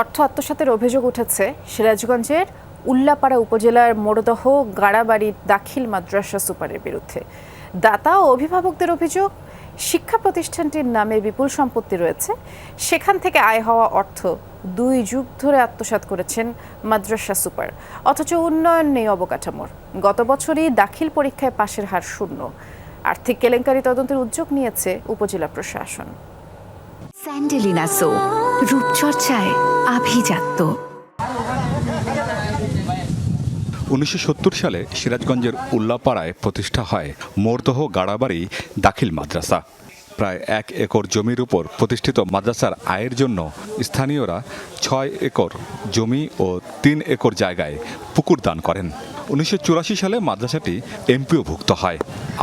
অর্থ আত্মসাতের অভিযোগ উঠেছে সিরাজগঞ্জের উল্লাপাড়া উপজেলার মোড়দহ গাড়াবাড়ি দাখিল মাদ্রাসা সুপারের বিরুদ্ধে। দাতা ও অভিভাবকদের অভিযোগ, শিক্ষা প্রতিষ্ঠানটির নামে বিপুল সম্পত্তি রয়েছে। সেখান থেকে আয় হওয়া অর্থ দুই যুগ ধরে আত্মসাৎ করেছেন মাদ্রাসা সুপার। অথচ উন্নয়ন নেই অবকাঠামোর। গত বছরই দাখিল পরীক্ষায় পাশের হার শূন্য। আর্থিক কেলেঙ্কারি তদন্তের উদ্যোগ নিয়েছে উপজেলা প্রশাসন। স্যান্ডেলিনা সো রূপচর্চায় আভিজাত্য। উনিশশো সালে সিরাজগঞ্জের উল্লাপাড়ায় প্রতিষ্ঠা হয় মোরদহ গাড়াবাড়ি দাখিল মাদ্রাসা। প্রায় এক একর জমির উপর প্রতিষ্ঠিত মাদ্রাসার আয়ের জন্য স্থানীয়রা ছয় একর জমি ও তিন একর জায়গায় পুকুর দান করেন। উনিশশো চুরাশি সালে মাদ্রাসাটি এমপিওভুক্ত হয়।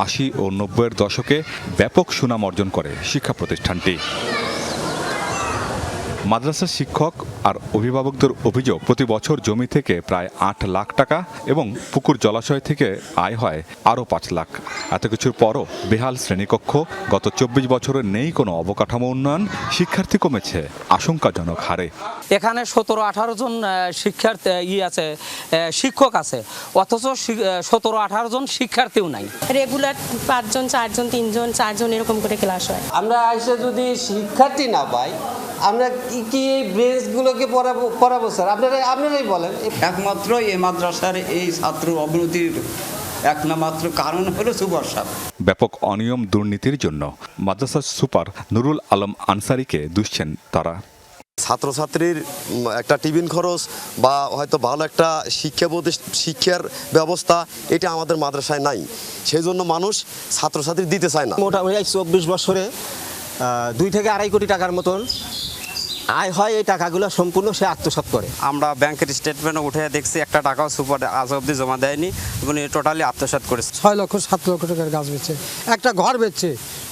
আশি ও নব্বইয়ের দশকে ব্যাপক সুনাম অর্জন করে শিক্ষা প্রতিষ্ঠানটি মাদ্রাসার শিক্ষক আর অভিভাবকদের অভিযোগ প্রতি বছর জমি থেকে প্রায় আট লাখ টাকা এবং পুকুর জলাশয় থেকে আয় হয় আরও পাঁচ লাখ। এত কিছুর পরও বেহাল শ্রেণীকক্ষ গত চব্বিশ বছরে নেই কোনো অবকাঠামো উন্নয়ন শিক্ষার্থী কমেছে আশঙ্কাজনক হারে। এখানে সতেরো আঠারো জন শিক্ষার্থী ই আছে শিক্ষক আছে অথচ সতেরো আঠারো জন শিক্ষার্থীও নাই। রেগুলার পাঁচজন চারজন তিনজন চারজন এরকম করে ক্লাস হয়। আমরা এসে যদি শিক্ষার্থী না পাই আমরা কি কি এই ব্রেঞ্চগুলোকে পড়াবো পড়াবো স্যার? আপনারা আপনারাই বলেন। একমাত্র এই মাদ্রাসার এই ছাত্র অবনতির একমাত্র কারণ হলো সুবর সাহেব ব্যাপক অনিয়ম দুর্নীতির জন্য মাদ্রাসা সুপার নুরুল আলম আনসারিকে দুষছেন তারা। ছাত্রছাত্রীর একটা টিফিন খরচ বা হয়তো ভালো একটা শিক্ষা শিক্ষার ব্যবস্থা এটা আমাদের মাদ্রাসায় নাই। সেই জন্য মানুষ ছাত্রছাত্রী দিতে চায় না। মোটামুটি চব্বিশ বছরে দুই থেকে আড়াই কোটি টাকার মতন আয় হয় এই টাকাগুলো সম্পূর্ণ সে আত্মসাৎ করে। আমরা ব্যাংকের স্টেটমেন্ট উঠে দেখছি একটা টাকাও সুপার আজ অবধি জমা দেয়নি এবং টোটালি আত্মসাৎ করেছে। ছয় লক্ষ সাত লক্ষ টাকার গাছ বেচছে একটা ঘর বেচছে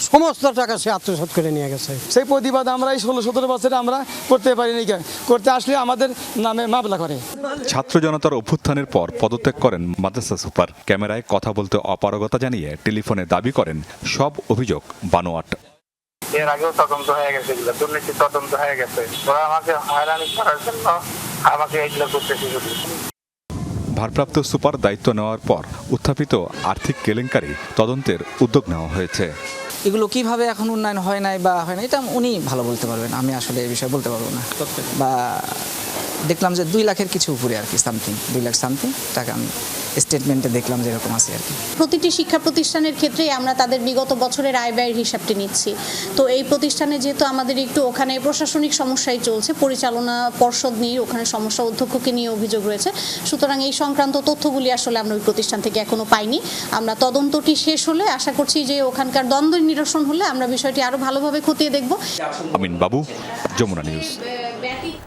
সমস্ত টাকা সে আত্মসাৎ করে নিয়ে গেছে। সেই প্রতিবাদ আমরা এই ষোলো সতেরো বছরে আমরা করতে পারিনি কেন। করতে আসলে আমাদের নামে মামলা করে। ছাত্র জনতার অভ্যুত্থানের পর পদত্যাগ করেন মাদ্রাসা সুপার। ক্যামেরায় কথা বলতে অপারগতা জানিয়ে টেলিফোনে দাবি করেন সব অভিযোগ বানোয়াট। এর আগেও তদন্ত হয়ে গেছে এগুলো দুর্নীতি তদন্ত হয়ে গেছে। ওরা আমাকে হয়রানি করার জন্য আমাকে এইগুলো করতেছে শুধু। ভারপ্রাপ্ত সুপার দায়িত্ব নেওয়ার পর উত্থাপিত আর্থিক কেলেঙ্কারি তদন্তের উদ্যোগ নেওয়া হয়েছে। এগুলো কীভাবে এখন উন্নয়ন হয় নাই বা হয় নাই এটা উনি ভালো বলতে পারবেন। আমি আসলে এই বিষয়ে বলতে পারব না। বা দেখলাম যে দুই লাখের কিছু উপরে আর কি সামথিং দুই লাখ সামথিং টাকা আমি স্টেটমেন্টে দেখলাম যে এরকম আছে আর কি। প্রতিটি শিক্ষা প্রতিষ্ঠানের ক্ষেত্রেই আমরা তাদের বিগত বছরের আয় ব্যয়ের হিসাবটি নিচ্ছি। তো এই প্রতিষ্ঠানে যেহেতু আমাদের একটু ওখানে প্রশাসনিক সমস্যাই চলছে পরিচালনা পর্ষদ নিয়ে ওখানে সমস্যা অধ্যক্ষকে নিয়ে অভিযোগ রয়েছে। সুতরাং এই সংক্রান্ত তথ্যগুলি আসলে আমরা ওই প্রতিষ্ঠান থেকে এখনও পাইনি। আমরা তদন্তটি শেষ হলে আশা করছি যে ওখানকার দ্বন্দ্ব নিরসন হলে আমরা বিষয়টি আরও ভালোভাবে খতিয়ে দেখব। আমিন বাবু যমুনা নিউজ।